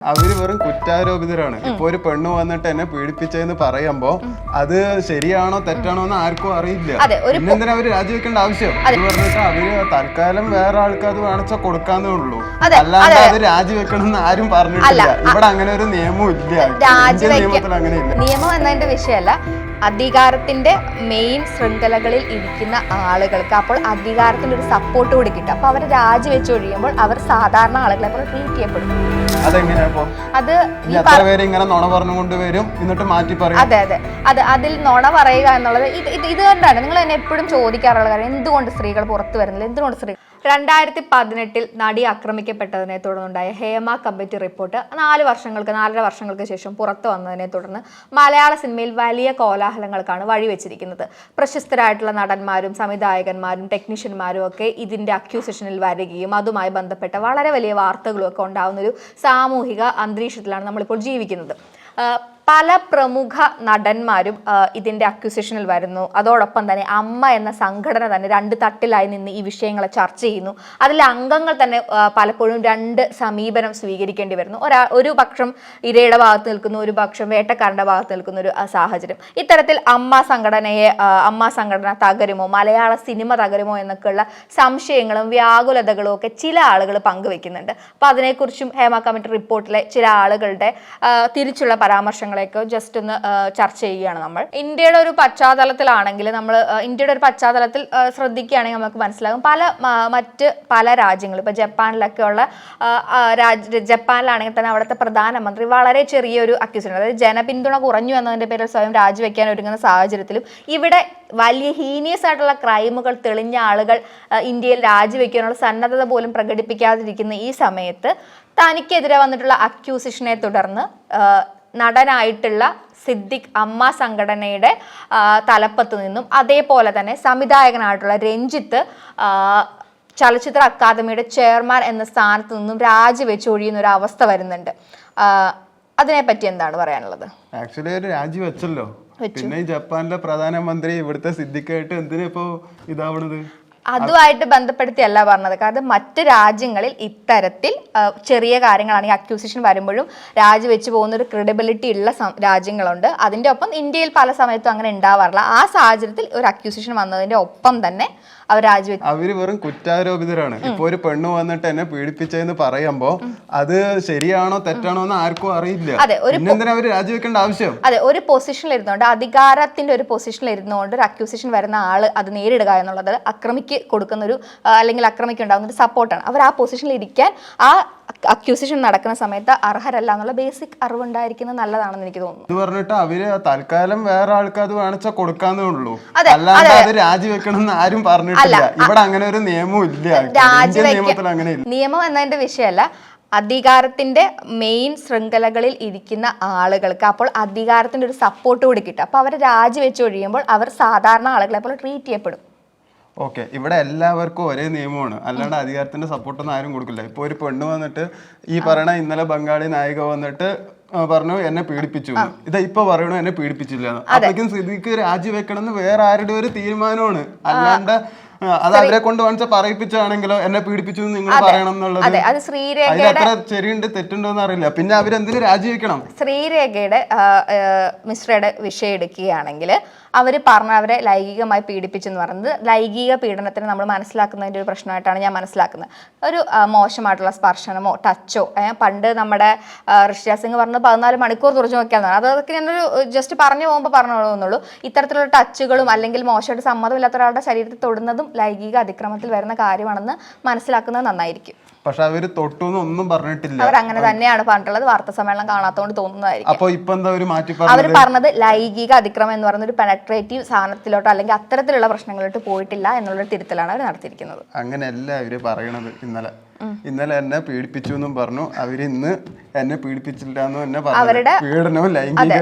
അവർ വെറും കുറ്റാരോപിതരാണ്. ഇപ്പൊ ഒരു പെണ്ണ് വന്നിട്ട് എന്നെ പീഡിപ്പിച്ചെന്ന് പറയുമ്പോ അത് ശരിയാണോ തെറ്റാണോ എന്ന് ആർക്കും അറിയില്ല. അതെ, എന്തിനാ അവർ രാജിവെക്കേണ്ട ആവശ്യം? അത്. പറഞ്ഞിട്ട് അവർ തൽക്കാലം വേറെ ആൾക്ക് അത് വേണിച്ചാ കൊടുക്കാന്നേ ഉള്ളൂ. അല്ലാതെ അത്. രാജിവെക്കണം എന്ന് ആരും പറഞ്ഞിട്ടില്ല. ഇവിടെ അങ്ങനെ ഒരു നിയമവും ഇല്ല. നിയമത്തിൽ അങ്ങനെ ഇല്ല നിയമം എന്നതിന്റെ വിഷയമല്ല. അധികാരത്തിന്റെ മെയിൻ ശൃംഖലകളിൽ ഇരിക്കുന്ന ആളുകൾക്ക് അപ്പോൾ അധികാരത്തിന്റെ ഒരു സപ്പോർട്ട് കൂടി കിട്ടും. അപ്പൊ അവർ രാജിവെച്ച് ഒഴിയുമ്പോൾ അവർ സാധാരണ ആളുകളെ പോലെ ട്രീറ്റ് ചെയ്യപ്പെടും. അത് അതെ അതെ. അത് അതിൽ നുണ പറയുക എന്നുള്ളത് ഇത് ഇത് കണ്ടാണ്. നിങ്ങൾ എന്നെ എപ്പോഴും ചോദിക്കാറുള്ള കാര്യം എന്തുകൊണ്ട് സ്ത്രീകൾ പുറത്തു വരുന്നില്ല? എന്തുകൊണ്ട് സ്ത്രീ രണ്ടായിരത്തി പതിനെട്ടിൽ നടി ആക്രമിക്കപ്പെട്ടതിനെ തുടർന്നുണ്ടായ ഹേമ കമ്മിറ്റി റിപ്പോർട്ട് നാല് വർഷങ്ങൾക്ക് നാലര വർഷങ്ങൾക്ക് ശേഷം പുറത്തു വന്നതിനെ തുടർന്ന് മലയാള സിനിമയിൽ വലിയ കോലാഹലങ്ങൾക്കാണ് വഴിവെച്ചിരിക്കുന്നത്. പ്രശസ്തരായിട്ടുള്ള നടന്മാരും സംവിധായകന്മാരും ടെക്നീഷ്യന്മാരും ഒക്കെ ഇതിന്റെ അക്യൂസിഷനിൽ വരികയും അതുമായി ബന്ധപ്പെട്ട വളരെ വലിയ വാർത്തകളും ഒക്കെ ഉണ്ടാകുന്നൊരു സാമൂഹിക അന്തരീക്ഷത്തിലാണ് നമ്മളിപ്പോൾ ജീവിക്കുന്നത്. പല പ്രമുഖ നടന്മാരും ഇതിന്റെ അക്യൂസിഷനിൽ വരുന്നു. അതോടൊപ്പം തന്നെ അമ്മ എന്ന സംഘടന തന്നെ രണ്ട് തട്ടിലായി നിന്ന് ഈ വിഷയങ്ങളെ ചർച്ച ചെയ്യുന്നു. അതിലെ അംഗങ്ങൾ തന്നെ പലപ്പോഴും രണ്ട് സമീപനം സ്വീകരിക്കേണ്ടി വരുന്നു. ഒരാ ഒരു പക്ഷം ഇരയുടെ ഭാഗത്ത് നിൽക്കുന്ന ഒരു പക്ഷം വേട്ടക്കാരന്റെ ഭാഗത്ത് നിൽക്കുന്ന ഒരു സാഹചര്യം. ഇത്തരത്തിൽ അമ്മ സംഘടനയെ അമ്മ സംഘടന തകരുമോ മലയാള സിനിമ തകരുമോ എന്നൊക്കെയുള്ള സംശയങ്ങളും വ്യാകുലതകളും ഒക്കെ ചില ആളുകൾ പങ്കുവെക്കുന്നുണ്ട്. അപ്പോൾ അതിനെക്കുറിച്ചും ഹേമ കമ്മിറ്റി റിപ്പോർട്ടിലെ ചില ആളുകളുടെ തിരിച്ചുള്ള തിരിച്ചുള്ള പരാമർശങ്ങളെയൊക്കെ ജസ്റ്റ് ഒന്ന് ചർച്ച ചെയ്യുകയാണ് നമ്മൾ. ഇന്ത്യയുടെ ഒരു പശ്ചാത്തലത്തിലാണെങ്കിൽ നമ്മൾ ഇന്ത്യയുടെ ഒരു പശ്ചാത്തലത്തിൽ ശ്രദ്ധിക്കുകയാണെങ്കിൽ നമുക്ക് മനസ്സിലാകും. പല മറ്റ് പല രാജ്യങ്ങൾ ഇപ്പൊ ജപ്പാനിലൊക്കെ ഉള്ള രാജ്യ ജപ്പാനിലാണെങ്കിൽ തന്നെ അവിടുത്തെ പ്രധാനമന്ത്രി വളരെ ചെറിയൊരു അക്യൂസിഷൻ അതായത് ജനപിന്തുണ കുറഞ്ഞു എന്നതിന്റെ പേരിൽ സ്വയം രാജിവെക്കാൻ ഒരുങ്ങുന്ന സാഹചര്യത്തിലും ഇവിടെ വലിയ ഹീനിയസ് ആയിട്ടുള്ള ക്രൈമുകൾ തെളിഞ്ഞ ആളുകൾ ഇന്ത്യയിൽ രാജിവെക്കാനുള്ള സന്നദ്ധത പോലും പ്രകടിപ്പിക്കാതിരിക്കുന്ന ഈ സമയത്ത് തനിക്കെതിരെ വന്നിട്ടുള്ള അക്യൂസിഷനെ തുടർന്ന് നടനായിട്ടുള്ള സിദ്ദിഖ് അമ്മ സംഘടനയുടെ തലപ്പത്ത് നിന്നും അതേപോലെ തന്നെ സംവിധായകനായിട്ടുള്ള രഞ്ജിത്ത് ചലച്ചിത്ര അക്കാദമിയുടെ ചെയർമാൻ എന്ന സ്ഥാനത്ത് നിന്നും രാജിവെച്ച് ഒഴിയുന്ന ഒരു അവസ്ഥ വരുന്നുണ്ട്. അതിനെപ്പറ്റി എന്താണ് പറയാനുള്ളത്? ആക്ച്വലി ഒരു രാജിവെച്ചല്ലോ. പിന്നെ ജപ്പാനിലെ പ്രധാനമന്ത്രി ഇവിടുത്തെ സിദ്ധിക്കായിട്ട് എന്തിനാ ഇപ്പോ ഇതാവണത്? അതുമായിട്ട് ബന്ധപ്പെടുത്തിയല്ല പറഞ്ഞത്. കാരണം മറ്റ് രാജ്യങ്ങളിൽ ഇത്തരത്തിൽ ചെറിയ കാര്യങ്ങളാണെങ്കിൽ അക്യൂസിഷൻ വരുമ്പോഴും രാജിവെച്ച് പോകുന്ന ഒരു ക്രെഡിബിലിറ്റി ഉള്ള രാജ്യങ്ങളുണ്ട്. അതിന്റെ ഒപ്പം ഇന്ത്യയിൽ പല സമയത്തും അങ്ങനെ ഉണ്ടാവാറില്ല. ആ സാഹചര്യത്തിൽ ഒരു അക്യൂസിഷൻ വന്നതിന്റെ ഒപ്പം തന്നെ അവർ രാജിവെച്ചു അവർ വെറും കുറ്റാരോപിതരാണ്. ഇപ്പൊ ഒരു പെണ്ണ് വന്നിട്ട് എന്നെ പീഡിപ്പിച്ചെന്ന് പറയുമ്പോ അത് ശരിയാണോ തെറ്റാണോ എന്ന് ആർക്കും അറിയില്ല. അതെ, ഒരു രാജിവെക്കേണ്ട ആവശ്യം? അതെ ഒരു പൊസിഷനിൽ ഇരുന്നുകൊണ്ട് അധികാരത്തിന്റെ ഒരു പൊസിഷനിൽ ഇരുന്നുകൊണ്ട് ഒരു അക്യൂസിഷൻ വരുന്ന ആൾ അത് നേരിടുക എന്നുള്ളത് അക്രമിക്ക് കൊടുക്കുന്ന ഒരു അല്ലെങ്കിൽ അക്രമിക്ക് ഉണ്ടാകുന്ന ഒരു സപ്പോർട്ടാണ് അവർ ആ പൊസിഷനിൽ ഇരിക്കാൻ ആ അക്യൂസിഷൻ നടക്കുന്ന സമയത്ത് അർഹരല്ല എന്നുള്ള ബേസിക് അറിവുണ്ടായിരിക്കുന്നത് നല്ലതാണെന്ന് എനിക്ക് തോന്നുന്നു. പറഞ്ഞിട്ട് അവർ തൽക്കാലം വേറെ ആൾക്ക് അത് വേണിച്ചാ കൊടുക്കാന്നേ ഉള്ളൂ. അല്ലാതെ അത്. രാജിവെക്കണം എന്ന് ആരും പറഞ്ഞിട്ടില്ല. ഇവിടെ അങ്ങനെ ഒരു നിയമവും ഇല്ല. നിയമം എന്നതിന്റെ വിഷയമല്ല അധികാരത്തിന്റെ മെയിൻ ശൃംഖലകളിൽ ഇരിക്കുന്ന ആളുകൾക്ക് അപ്പോൾ അധികാരത്തിന്റെ ഒരു സപ്പോർട്ട് കൂടി കിട്ടും. അപ്പോൾ അവർ രാജിവെച്ച് ഒഴിയുമ്പോൾ അവർ സാധാരണ ആളുകളെ പോലെ ട്രീറ്റ് ചെയ്യപ്പെടും. ഓക്കെ. ഇവിടെ എല്ലാവർക്കും ഒരേ നിയമമാണ്. അല്ലാണ്ട് അധികാരത്തിന്റെ സപ്പോർട്ടൊന്നും ആരും കൊടുക്കില്ല. ഇപ്പൊ ഒരു പെണ്ണ് വന്നിട്ട് ഈ പറയണ ഇന്നലെ ബംഗാളി നായിക വന്നിട്ട് പറഞ്ഞു എന്നെ പീഡിപ്പിച്ചു. ഇതാ ഇപ്പൊ പറയണു എന്നെ പീഡിപ്പിച്ചില്ല. അപ്പോഴേക്കും സ്ഥിതിക്ക് രാജിവെക്കണം എന്ന് വേറെ ആരുടെ ഒരു തീരുമാനമാണ്. അല്ലാണ്ട് അത് അവരെ കൊണ്ട് വാങ്ങിച്ച പറയിപ്പിച്ചാണെങ്കിലോ എന്നെ പീഡിപ്പിച്ചു നിങ്ങൾ പറയണം എന്നുള്ളത് അതെ. ചെറിയുണ്ട് തെറ്റുണ്ടോന്ന് അറിയില്ല. പിന്നെ അവരെന്തിനു രാജിവെക്കണം? ശ്രീരേഖയുടെ മിശ്രയുടെ വിഷയം എടുക്കുകയാണെങ്കിൽ അവർ പറഞ്ഞ അവരെ ലൈംഗികമായി പീഡിപ്പിച്ചെന്ന് പറയുന്നത് ലൈംഗിക പീഡനത്തിന് നമ്മൾ മനസ്സിലാക്കുന്നതിന്റെ ഒരു പ്രശ്നമായിട്ടാണ് ഞാൻ മനസ്സിലാക്കുന്നത്. ഒരു മോശമായിട്ടുള്ള സ്പർശനമോ ടച്ചോ പണ്ട് നമ്മുടെ ഋഷിരാജ് സിംഗ് പറഞ്ഞത് പതിനാല് മണിക്കൂർ തുറച്ചു നോക്കിയാൽ അതൊക്കെ ഞാനൊരു ജസ്റ്റ് പറഞ്ഞു പോകുമ്പോൾ പറഞ്ഞോളൂ ഇത്തരത്തിലുള്ള ടച്ചുകളും അല്ലെങ്കിൽ മോശമായിട്ട് സമ്മതമില്ലാത്ത ഒരാളുടെ ശരീരത്തിൽ തൊടുന്നതും ലൈംഗിക അതിക്രമത്തിൽ വരുന്ന കാര്യമാണെന്ന് മനസ്സിലാക്കുന്നത് നന്നായിരിക്കും. പക്ഷെ അവർ തൊട്ടു ഒന്നും പറഞ്ഞിട്ടില്ല. അവർ അങ്ങനെ തന്നെയാണ് പറഞ്ഞിട്ടുള്ളത്. വാർത്താ സമ്മേളനം കാണാത്തോണ്ട് തോന്നുന്നതായിരിക്കും അപ്പൊ ഇപ്പൊ എന്താ ഒരു മാറ്റി അവർ പറഞ്ഞത്? ലൈംഗിക അതിക്രമം എന്ന് പറയുന്ന ഒരു പെനട്രേറ്റീവ് സാധനത്തിലോട്ടോ അല്ലെങ്കിൽ അത്തരത്തിലുള്ള പ്രശ്നങ്ങളിലോട്ട് പോയിട്ടില്ല എന്നുള്ള തിരുത്തലാണ് അവർ നടത്തിയിരിക്കുന്നത്. അങ്ങനെയല്ല അവർ പറയണത് ഇന്നലെ. ഇന്നലെ എന്നെ പീഡിപ്പിച്ചു എന്നും പറഞ്ഞു. അവരിന്ന് എന്നെ പീഡിപ്പിച്ചില്ലെന്നും എന്നെ പറഞ്ഞു. പീഡനവും ലൈംഗിക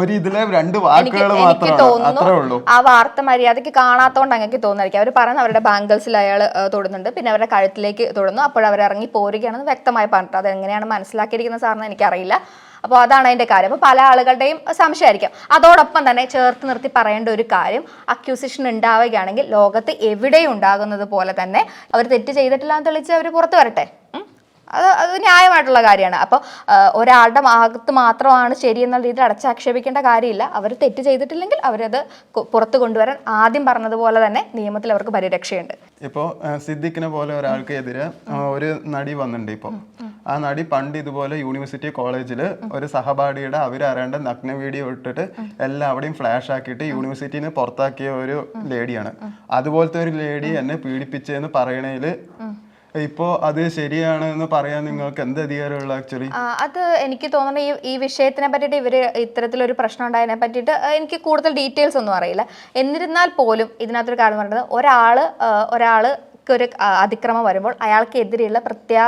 ഒരു ഇതിലെ രണ്ട് വാക്കുകൾ മാത്രമാണ്. അത്രേ ഉള്ളൂ. ആ വാർത്ത മര്യാദയ്ക്ക് കാണാത്തോണ്ട് അങ്ങനെ തോന്നായിരിക്കും അവർ പറയുന്നത് അവരുടെ ബാങ്കിൾസിൽ അയാൾ തൊടുന്നുണ്ട്. പിന്നെ അവരുടെ കഴുത്തിലേക്ക് തൊടുന്നു. അപ്പോൾ അവർ ഇറങ്ങി പോരുകയാണെന്ന് വ്യക്തമായി പറഞ്ഞിട്ട് അത് എങ്ങനെയാണ് മനസ്സിലാക്കിയിരിക്കുന്ന സാറിന് എനിക്കറിയില്ല. അപ്പോൾ അതാണ് അതിന്റെ കാര്യം. അപ്പോൾ പല ആളുകളുടെയും സംശയമായിരിക്കും. അതോടൊപ്പം തന്നെ ചേർത്ത് നിർത്തി പറയേണ്ട ഒരു കാര്യം അക്യൂസിഷൻ ഉണ്ടാവുകയാണെങ്കിൽ ലോകത്ത് എവിടെയും ഉണ്ടാകുന്നത് പോലെ തന്നെ അവർ തെറ്റ് ചെയ്തിട്ടില്ല എന്ന് തെളിച്ച് അവർ പുറത്തു വരട്ടെ? അത് അത് ന്യായമായിട്ടുള്ള കാര്യമാണ്. അപ്പോൾ ഒരാളുടെ ഭാഗത്ത് മാത്രമാണ് ശരി എന്നുള്ള രീതിയിൽ അടച്ചാക്ഷേപിക്കേണ്ട കാര്യമില്ല. അവർ തെറ്റ് ചെയ്തിട്ടില്ലെങ്കിൽ അവരത് പുറത്തു കൊണ്ടുവരാൻ ആദ്യം പറഞ്ഞതുപോലെ തന്നെ നിയമത്തിൽ അവർക്ക് പരിരക്ഷയുണ്ട്. ഇപ്പോൾ സിദ്ദിഖിനെ പോലെ ഒരാൾക്ക് എതിരെ ഒരു നടി വന്നിട്ടുണ്ട് ഇപ്പോൾ ആ നടി പണ്ട് ഇതുപോലെ യൂണിവേഴ്സിറ്റി കോളേജിൽ ഒരു സഹപാഠിയുടെ അവരറിയേണ്ട നഗ്ന വീഡിയോ ഇട്ടിട്ട് എല്ലാവിടെയും ഫ്ലാഷ് ആക്കിയിട്ട് യൂണിവേഴ്സിറ്റിയിൽ നിന്ന് പുറത്താക്കിയ ഒരു ലേഡിയാണ്. അതുപോലത്തെ ഒരു ലേഡി എന്നെ പീഡിപ്പിച്ചെന്ന് പറയണേൽ ഇപ്പോ അത് ശരിയാണ് എന്ന് പറയാൻ നിങ്ങൾക്ക് എന്ത് അധികാരമുള്ള ആക്ച്വലി? അത് എനിക്ക് തോന്നുന്നത് ഈ ഈ വിഷയത്തിനെ പറ്റിയിട്ട് ഇവർ ഇത്തരത്തിലൊരു പ്രശ്നം ഉണ്ടായതിനെ പറ്റിയിട്ട് എനിക്ക് കൂടുതൽ ഡീറ്റെയിൽസ് ഒന്നും അറിയില്ല. എന്നിരുന്നാൽ പോലും ഇതിനകത്തൊരു കാരണം പറയുന്നത് ഒരാൾ ഒരാൾ ഒരു അതിക്രമം വരുമ്പോൾ അയാൾക്കെതിരെയുള്ള പ്രത്യാ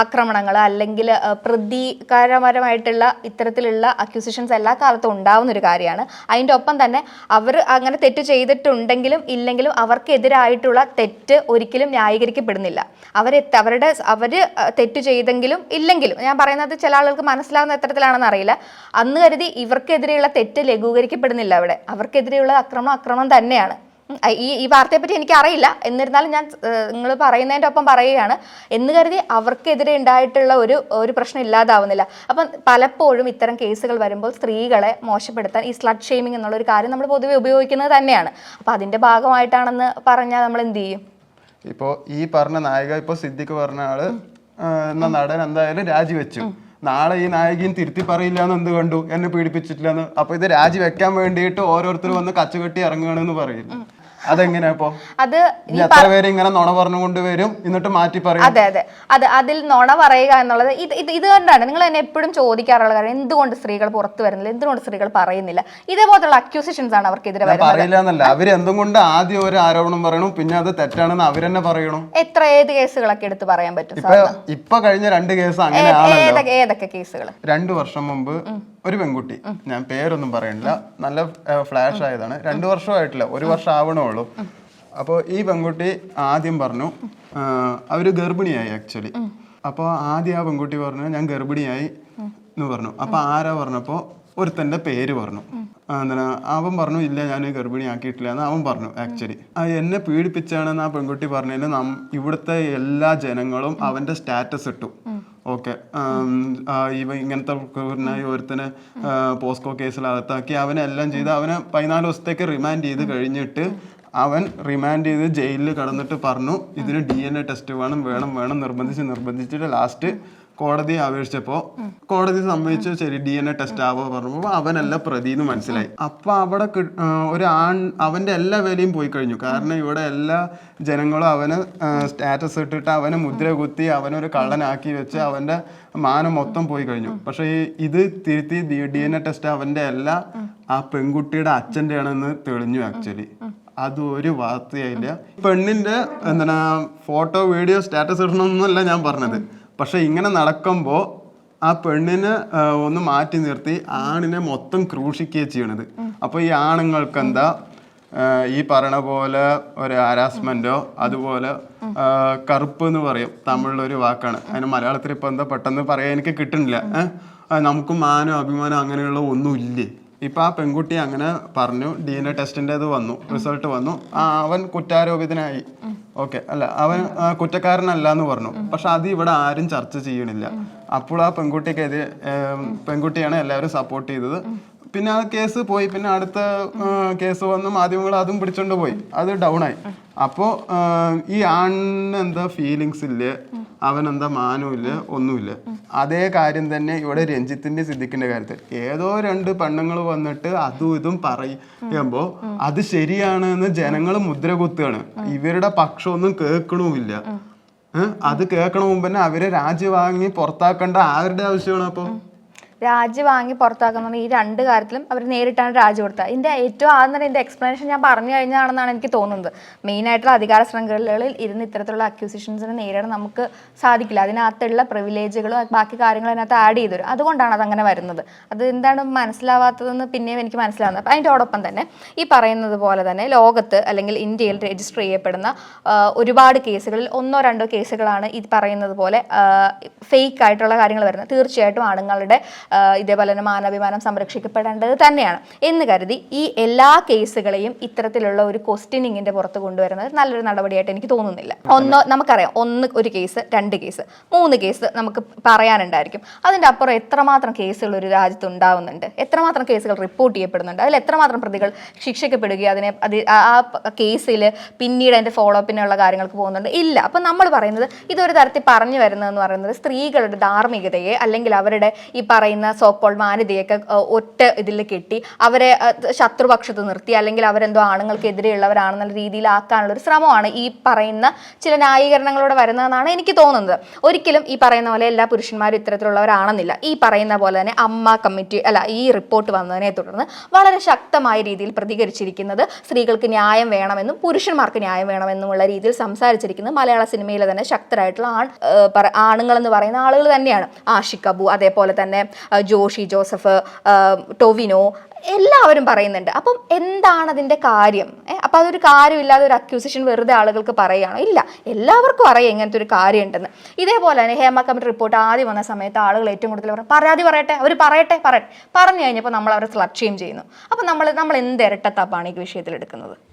ആക്രമണങ്ങൾ അല്ലെങ്കിൽ പ്രതികാരപരമായിട്ടുള്ള ഇത്തരത്തിലുള്ള അക്യൂസിഷൻസ് എല്ലാ കാലത്തും ഉണ്ടാവുന്ന ഒരു കാര്യമാണ്. അതിന്റെ ഒപ്പം തന്നെ അവർ അങ്ങനെ തെറ്റ് ചെയ്തിട്ടുണ്ടെങ്കിലും ഇല്ലെങ്കിലും അവർക്കെതിരായിട്ടുള്ള തെറ്റ് ഒരിക്കലും ന്യായീകരിക്കപ്പെടുന്നില്ല. അവരെ അവരുടെ അവർ തെറ്റ് ചെയ്തെങ്കിലും ഇല്ലെങ്കിലും ഞാൻ പറയുന്നത് ചില ആളുകൾക്ക് മനസ്സിലാവുന്ന എത്തരത്തിലാണെന്ന് അറിയില്ല. അന്ന് കരുതി ഇവർക്കെതിരെയുള്ള തെറ്റ് ലഘൂകരിക്കപ്പെടുന്നില്ല അവിടെ. അവർക്കെതിരെയുള്ള അക്രമം അക്രമം തന്നെയാണ്. ഈ ഈ വാർത്തയെപ്പറ്റി എനിക്ക് അറിയില്ല എന്നിരുന്നാലും ഞാൻ നിങ്ങൾ പറയുന്നതിന്റെ ഒപ്പം പറയുകയാണ്. എന്ന് കരുതി അവർക്കെതിരെ ഉണ്ടായിട്ടുള്ള ഒരു ഒരു പ്രശ്നം ഇല്ലാതാവുന്നില്ല. അപ്പം പലപ്പോഴും ഇത്തരം കേസുകൾ വരുമ്പോൾ സ്ത്രീകളെ മോശപ്പെടുത്താൻ ഈ സ്ലഡ് ഷെയ്മിങ് എന്നുള്ളൊരു കാര്യം നമ്മൾ പൊതുവെ ഉപയോഗിക്കുന്നത് തന്നെയാണ്. അപ്പം അതിന്റെ ഭാഗമായിട്ടാണെന്ന് പറഞ്ഞാൽ നമ്മൾ എന്ത് ചെയ്യും? ഇപ്പോൾ ഈ പറഞ്ഞ നായിക ഇപ്പോൾ സിദ്ദിഖ് പറഞ്ഞ ആൾ എന്ന നടൻ എന്തായാലും രാജിവെച്ചു. നാളെ ഈ നായികയും തിരുത്തി പറയില്ല എന്ന് എന്ത് കണ്ടു? എന്നെ പീഡിപ്പിച്ചിട്ടില്ല എന്ന്. അപ്പൊ ഇത് രാജി വെക്കാൻ വേണ്ടിയിട്ട് ഓരോരുത്തർ വന്ന് കച്ചുകെട്ടി ഇറങ്ങുകയാണെന്ന് പറയും അതെങ്ങനെയാ ഇപ്പൊ? അത് ഇനി എത്ര പേര് ഇങ്ങനെ നുണ പറഞ്ഞുകൊണ്ട് വരും? എന്നിട്ട് മാറ്റി പറയും. അതെ അതെ. അത് അതിൽ നുണ പറയുക എന്നുള്ളത് ഇത് ഇത് ഇത് കണ്ടാണ്. നിങ്ങൾ എന്നെ എപ്പോഴും ചോദിക്കാറുള്ള കാര്യം എന്തുകൊണ്ട് സ്ത്രീകൾ പുറത്തു വരുന്നില്ല? എന്തുകൊണ്ട് സ്ത്രീകൾ പറയുന്നില്ല? ഇതേപോലത്തുള്ള അക്യൂസിഷൻസ് ആണ് അവർക്കെതിരെ പറയില്ല അവർ എന്തും കൊണ്ട് ആദ്യം ഒരു ആരോപണം പറയണം? പിന്നെ അത് തെറ്റാണെന്ന് അവരെന്നെ പറയണം? എത്ര ഏത് കേസുകളൊക്കെ എടുത്ത് പറയാൻ പറ്റും ഇപ്പൊ കഴിഞ്ഞ രണ്ട് കേസ് ഏതൊക്കെ കേസുകൾ രണ്ടു വർഷം മുമ്പ് ഒരു പെൺകുട്ടി. ഞാൻ പേരൊന്നും പറയണില്ല. നല്ല ഫ്ലാഷ് ആയതാണ്. രണ്ടു വർഷമായിട്ടില്ല. ഒരു വർഷം ആവണേ ഉള്ളൂ അപ്പോൾ ഈ പെൺകുട്ടി ആദ്യം പറഞ്ഞു അവർ ഗർഭിണിയായി ആക്ച്വലി അപ്പോൾ ആദ്യം ആ പെൺകുട്ടി പറഞ്ഞു ഞാൻ ഗർഭിണിയായി എന്ന് പറഞ്ഞു. അപ്പോൾ ആരാ പറഞ്ഞപ്പോൾ ഒരുത്തന്റെ പേര് പറഞ്ഞു. എന്താ അവൻ പറഞ്ഞു ഇല്ല ഞാൻ ഗർഭിണിയാക്കിയിട്ടില്ല എന്ന് അവൻ പറഞ്ഞു ആക്ച്വലി എന്നെ പീഡിപ്പിച്ചാണെന്ന് ആ പെൺകുട്ടി പറഞ്ഞതിന് നം ഇവിടുത്തെ എല്ലാ ജനങ്ങളും അവന്റെ സ്റ്റാറ്റസ് ഇട്ടു. ഓക്കെ. ഇവ ഇങ്ങനത്തെ കുറിനായി ഒരുത്തനെ പോസ്കോ കേസിൽ അകത്താക്കി അവനെ എല്ലാം ചെയ്ത് അവനെ പതിനാല് ദിവസത്തേക്ക് റിമാൻഡ് ചെയ്ത് കഴിഞ്ഞിട്ട് അവൻ റിമാൻഡ് ചെയ്ത് ജയിലിൽ കടന്നിട്ട് പറഞ്ഞു ഇതിന് ഡി എൻ എ ടെസ്റ്റ് വേണം വേണം വേണം നിർബന്ധിച്ച് നിർബന്ധിച്ചിട്ട് ലാസ്റ്റ് കോടതി അപേക്ഷിച്ചപ്പോ കോടതി സമ്മതിച്ചു ശരി ഡി എൻ എ ടെസ്റ്റ് ആവോ പറഞ്ഞപ്പോ അവനല്ല പ്രതി എന്ന് മനസ്സിലായി. അപ്പൊ അവിടെ ഒരു ആൺ അവന്റെ എല്ലാ വിലയും പോയി കഴിഞ്ഞു. കാരണം ഇവിടെ എല്ലാ ജനങ്ങളും അവന് സ്റ്റാറ്റസ് ഇട്ടിട്ട് അവനെ മുദ്ര കുത്തി അവനൊരു കള്ളനാക്കി വെച്ച് അവന്റെ മാനം മൊത്തം പോയി കഴിഞ്ഞു. പക്ഷെ ഇത് തിരുത്തി ഡി എൻ എ ടെസ്റ്റ് അവന്റെ എല്ലാ ആ പെൺകുട്ടിയുടെ അച്ഛന്റെ ആണെന്ന് തെളിഞ്ഞു ആക്ച്വലി അത് ഒരു വാർത്തയായില്ല. പെണ്ണിന്റെ എന്താണ് ഫോട്ടോ വീഡിയോ സ്റ്റാറ്റസ് ഇടണമെന്നല്ല ഞാൻ പറഞ്ഞത്. പക്ഷെ ഇങ്ങനെ നടക്കുമ്പോൾ ആ പെണ്ണിനെ ഒന്ന് മാറ്റി നിർത്തി ആണിനെ മൊത്തം ക്രൂശിക്കുകയാണ് ചെയ്യണത്. അപ്പോൾ ഈ ആണുങ്ങൾക്ക് എന്താ ഈ പറയണ പോലെ ഒരു ഹരാസ്മെന്റോ അതുപോലെ കറുപ്പ് എന്ന് പറയും. തമിഴിലൊരു വാക്കാണ്. അതിന് മലയാളത്തിൽ ഇപ്പൊ എന്താ പെട്ടെന്ന് പറയാൻ എനിക്ക് കിട്ടുന്നില്ല. നമുക്ക് മാനോ അഭിമാനോ അങ്ങനെയുള്ള ഒന്നും ഇല്ലേ ഇപ്പൊ ആ പെൺകുട്ടി അങ്ങനെ പറഞ്ഞു ഡി എൻ എ ടെസ്റ്റിന്റെത് വന്നു റിസൾട്ട് വന്നു. ആ അവൻ കുറ്റാരോപിതനായി. ഓക്കെ അല്ല അവൻ കുറ്റക്കാരനല്ല എന്ന് പറഞ്ഞു. പക്ഷെ അത് ഇവിടെ ആരും ചർച്ച ചെയ്യണില്ല. അപ്പോൾ ആ പെൺകുട്ടിക്കെതിരെ പെൺകുട്ടിയാണ് എല്ലാവരും സപ്പോർട്ട് ചെയ്തത്. പിന്നെ ആ കേസ് പോയി. പിന്നെ അടുത്ത കേസ് വന്നു. മാധ്യമങ്ങൾ അതും പിടിച്ചോണ്ട് പോയി. അത് ഡൗൺ ആയി. അപ്പോൾ ഈ ആണിന് എന്താ ഫീലിങ്സ് ഇല്ലേ? അവൻ എന്താ മാനമില്ല ഒന്നുമില്ല. അതേ കാര്യം തന്നെ ഇവിടെ രഞ്ജിത്തിന്റെ സിദ്ദിഖിന്റെ കാര്യത്തിൽ. ഏതോ രണ്ട് പെണ്ണുങ്ങൾ വന്നിട്ട് അതും ഇതും പറയുമ്പോ അത് ശരിയാണ് എന്ന് ജനങ്ങൾ മുദ്ര കുത്തുകയാണ്. ഇവരുടെ പക്ഷമൊന്നും കേൾക്കണമില്ല അത് കേൾക്കണ മുമ്പ് തന്നെ അവരെ രാജ്യം വാങ്ങി പുറത്താക്കേണ്ട ആരുടെ ആവശ്യമാണ് അപ്പൊ? രാജി വാങ്ങി പുറത്താക്കുന്ന ഈ രണ്ട് കാര്യത്തിലും അവർ നേരിട്ടാണ് രാജി കൊടുത്തത്. ഇതിന്റെ ഏറ്റവും ആദ്യം തന്നെ ഇതിന്റെ എക്സ്പ്ലനേഷൻ ഞാൻ പറഞ്ഞു കഴിഞ്ഞാണെന്നാണ് എനിക്ക് തോന്നുന്നത്. മെയിൻ ആയിട്ടുള്ള അധികാര ശൃംഖലകളിൽ ഇരുന്ന് ഇത്തരത്തിലുള്ള അക്യൂസിഷൻസിനെ നേരിടാൻ നമുക്ക് സാധിക്കില്ല. അതിനകത്തുള്ള പ്രിവിലേജുകളും ബാക്കി കാര്യങ്ങളും അതിനകത്ത് ആഡ് ചെയ്തു അതുകൊണ്ടാണ് അതങ്ങനെ വരുന്നത്. അത് എന്താണ് മനസ്സിലാവാത്തതെന്ന് പിന്നെയും എനിക്ക് മനസ്സിലാവുന്നത്. അപ്പം അതിന്റോടൊപ്പം തന്നെ ഈ പറയുന്നത് പോലെ തന്നെ ലോകത്ത് അല്ലെങ്കിൽ ഇന്ത്യയിൽ രജിസ്റ്റർ ചെയ്യപ്പെടുന്ന ഒരുപാട് കേസുകളിൽ ഒന്നോ രണ്ടോ കേസുകളാണ് ഈ പറയുന്നത് പോലെ ഫേക്ക് ആയിട്ടുള്ള കാര്യങ്ങൾ വരുന്നത്. തീർച്ചയായിട്ടും ആണുങ്ങളുടെ ഇതേപോലെ തന്നെ മാനാഭിമാനം സംരക്ഷിക്കപ്പെടേണ്ടത് തന്നെയാണ്. എന്ന് കരുതി ഈ എല്ലാ കേസുകളെയും ഇത്തരത്തിലുള്ള ഒരു ക്വസ്റ്റ്യനിങ്ങിന്റെ പുറത്ത് കൊണ്ടുവരുന്നത് നല്ലൊരു നടപടിയായിട്ട് എനിക്ക് തോന്നുന്നില്ല. ഒന്ന് നമുക്കറിയാം ഒന്ന് ഒരു കേസ് രണ്ട് കേസ് മൂന്ന് കേസ് നമുക്ക് പറയാനുണ്ടായിരിക്കും. അതിന്റെ അപ്പുറം എത്രമാത്രം കേസുകൾ ഒരു രാജ്യത്ത് ഉണ്ടാവുന്നുണ്ട്? എത്രമാത്രം കേസുകൾ റിപ്പോർട്ട് ചെയ്യപ്പെടുന്നുണ്ട്? അതിൽ എത്രമാത്രം പ്രതികൾ ശിക്ഷിക്കപ്പെടുകയും അതിനെ അത് ആ കേസിൽ പിന്നീട് അതിന്റെ ഫോളോ അപ്പിനുള്ള കാര്യങ്ങൾക്ക് പോകുന്നുണ്ട്? ഇല്ല. അപ്പം നമ്മൾ പറയുന്നത് ഇതൊരു തരത്തിൽ പറഞ്ഞു വരുന്നതെന്ന് പറയുന്നത് സ്ത്രീകളുടെ ധാർമ്മികതയെ അല്ലെങ്കിൽ അവരുടെ ഈ പറയുന്ന സോക്കോൾ മാന്യതയൊക്കെ ഏഹ്, ഒറ്റ ഇതിൽ കെട്ടി അവരെ ശത്രുപക്ഷത്ത് നിർത്തി അല്ലെങ്കിൽ അവരെന്തോ ആണുങ്ങൾക്കെതിരെയുള്ളവരാണെന്നുള്ള രീതിയിലാക്കാനുള്ള ഒരു ശ്രമമാണ് ഈ പറയുന്ന ചില ന്യായീകരണങ്ങളോടെ വരുന്നതെന്നാണ് എനിക്ക് തോന്നുന്നത്. ഒരിക്കലും ഈ പറയുന്ന പോലെ എല്ലാ പുരുഷന്മാരും ഇത്തരത്തിലുള്ളവരാണെന്നില്ല. ഈ പറയുന്ന പോലെ തന്നെ അമ്മ കമ്മിറ്റി അല്ല ഈ റിപ്പോർട്ട് വന്നതിനെ തുടർന്ന് വളരെ ശക്തമായ രീതിയിൽ പ്രതികരിച്ചിരിക്കുന്നത് സ്ത്രീകൾക്ക് ന്യായം വേണമെന്നും പുരുഷന്മാർക്ക് ന്യായം വേണമെന്നുമുള്ള രീതിയിൽ സംസാരിച്ചിരിക്കുന്നത് മലയാള സിനിമയിലെ തന്നെ ശക്തരായിട്ടുള്ള ആൺ ആണുങ്ങൾ എന്ന് പറയുന്ന ആളുകൾ തന്നെയാണ്. ആഷിഖ് അബു അതേപോലെ തന്നെ ജോഷി ജോസഫ് ടൊവിനോ എല്ലാവരും പറയുന്നുണ്ട്. അപ്പം എന്താണ് അതിന്റെ കാര്യം? അപ്പം അതൊരു കാര്യമില്ലാതെ ഒരു അക്യൂസിഷൻ വെറുതെ ആളുകൾക്ക് പറയുകയാണോ? ഇല്ല. എല്ലാവർക്കും അറിയാം ഇങ്ങനത്തെ ഒരു കാര്യമുണ്ടെന്ന്. ഇതേപോലെ തന്നെ ഹേമ കമ്മിറ്റി റിപ്പോർട്ട് ആദ്യം വന്ന സമയത്ത് ആളുകൾ ഏറ്റവും കൂടുതൽ പറഞ്ഞു പരാതി പറയട്ടെ അവർ പറയട്ടെ പറയട്ടെ. പറഞ്ഞു കഴിഞ്ഞപ്പോൾ നമ്മൾ അവരെ സ്ലക്ഷ്യം ചെയ്യുന്നു. അപ്പം നമ്മൾ നമ്മൾ എന്ത് ഇരട്ടത്താപ്പാണ് ഈ വിഷയത്തിൽ എടുക്കുന്നത്